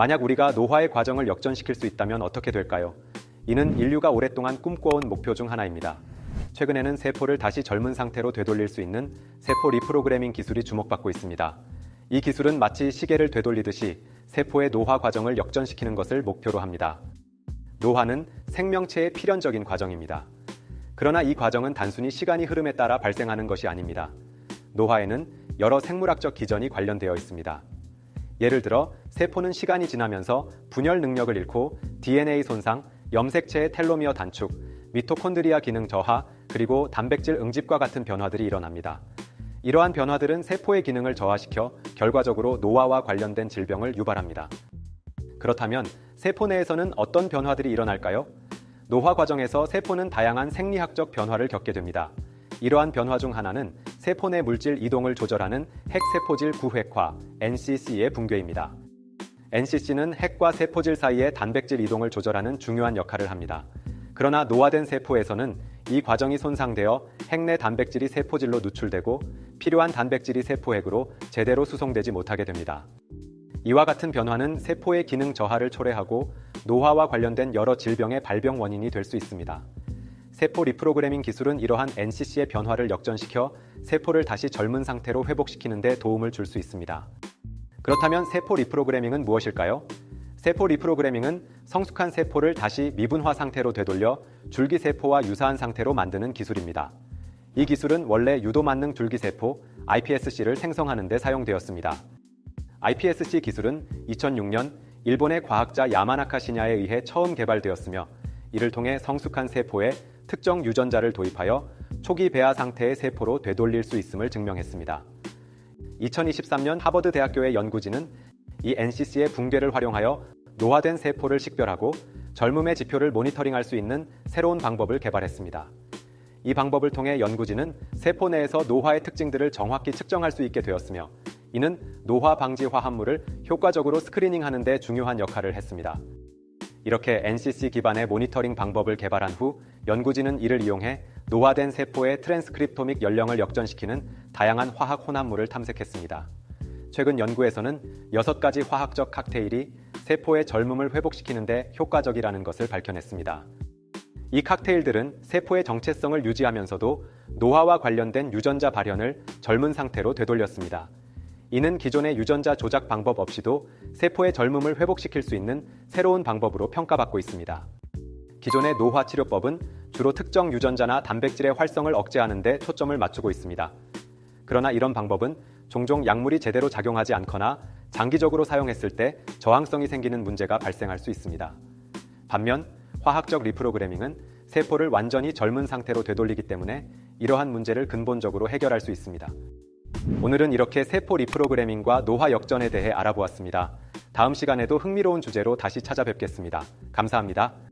만약 우리가 노화의 과정을 역전시킬 수 있다면 어떻게 될까요? 이는 인류가 오랫동안 꿈꿔온 목표 중 하나입니다. 최근에는 세포를 다시 젊은 상태로 되돌릴 수 있는 세포 리프로그래밍 기술이 주목받고 있습니다. 이 기술은 마치 시계를 되돌리듯이 세포의 노화 과정을 역전시키는 것을 목표로 합니다. 노화는 생명체의 필연적인 과정입니다. 그러나 이 과정은 단순히 시간이 흐름에 따라 발생하는 것이 아닙니다. 노화에는 여러 생물학적 기전이 관련되어 있습니다. 예를 들어 세포는 시간이 지나면서 분열 능력을 잃고 DNA 손상, 염색체의 텔로미어 단축, 미토콘드리아 기능 저하, 그리고 단백질 응집과 같은 변화들이 일어납니다. 이러한 변화들은 세포의 기능을 저하시켜 결과적으로 노화와 관련된 질병을 유발합니다. 그렇다면 세포 내에서는 어떤 변화들이 일어날까요? 노화 과정에서 세포는 다양한 생리학적 변화를 겪게 됩니다. 이러한 변화 중 하나는 세포 내 물질 이동을 조절하는 핵세포질 구획화 NCC의 붕괴입니다. NCC는 핵과 세포질 사이의 단백질 이동을 조절하는 중요한 역할을 합니다. 그러나 노화된 세포에서는 이 과정이 손상되어 핵 내 단백질이 세포질로 누출되고 필요한 단백질이 세포핵으로 제대로 수송되지 못하게 됩니다. 이와 같은 변화는 세포의 기능 저하를 초래하고 노화와 관련된 여러 질병의 발병 원인이 될 수 있습니다. 세포 리프로그래밍 기술은 이러한 NCC의 변화를 역전시켜 세포를 다시 젊은 상태로 회복시키는 데 도움을 줄 수 있습니다. 그렇다면 세포 리프로그래밍은 무엇일까요? 세포 리프로그래밍은 성숙한 세포를 다시 미분화 상태로 되돌려 줄기세포와 유사한 상태로 만드는 기술입니다. 이 기술은 원래 유도만능 줄기세포 iPSC를 생성하는 데 사용되었습니다. iPSC 기술은 2006년 일본의 과학자 야마나카 시냐에 의해 처음 개발되었으며 이를 통해 성숙한 세포에 특정 유전자를 도입하여 초기 배아 상태의 세포로 되돌릴 수 있음을 증명했습니다. 2023년 하버드 대학교의 연구진은 이 NCC의 붕괴를 활용하여 노화된 세포를 식별하고 젊음의 지표를 모니터링할 수 있는 새로운 방법을 개발했습니다. 이 방법을 통해 연구진은 세포 내에서 노화의 특징들을 정확히 측정할 수 있게 되었으며 이는 노화 방지 화합물을 효과적으로 스크리닝하는 데 중요한 역할을 했습니다. 이렇게 NCC 기반의 모니터링 방법을 개발한 후 연구진은 이를 이용해 노화된 세포의 트랜스크립토믹 연령을 역전시키는 다양한 화학 혼합물을 탐색했습니다. 최근 연구에서는 6가지 화학적 칵테일이 세포의 젊음을 회복시키는데 효과적이라는 것을 밝혀냈습니다. 이 칵테일들은 세포의 정체성을 유지하면서도 노화와 관련된 유전자 발현을 젊은 상태로 되돌렸습니다. 이는 기존의 유전자 조작 방법 없이도 세포의 젊음을 회복시킬 수 있는 새로운 방법으로 평가받고 있습니다. 기존의 노화 치료법은 주로 특정 유전자나 단백질의 활성을 억제하는 데 초점을 맞추고 있습니다. 그러나 이런 방법은 종종 약물이 제대로 작용하지 않거나 장기적으로 사용했을 때 저항성이 생기는 문제가 발생할 수 있습니다. 반면 화학적 리프로그래밍은 세포를 완전히 젊은 상태로 되돌리기 때문에 이러한 문제를 근본적으로 해결할 수 있습니다. 오늘은 이렇게 세포 리프로그래밍과 노화 역전에 대해 알아보았습니다. 다음 시간에도 흥미로운 주제로 다시 찾아뵙겠습니다. 감사합니다.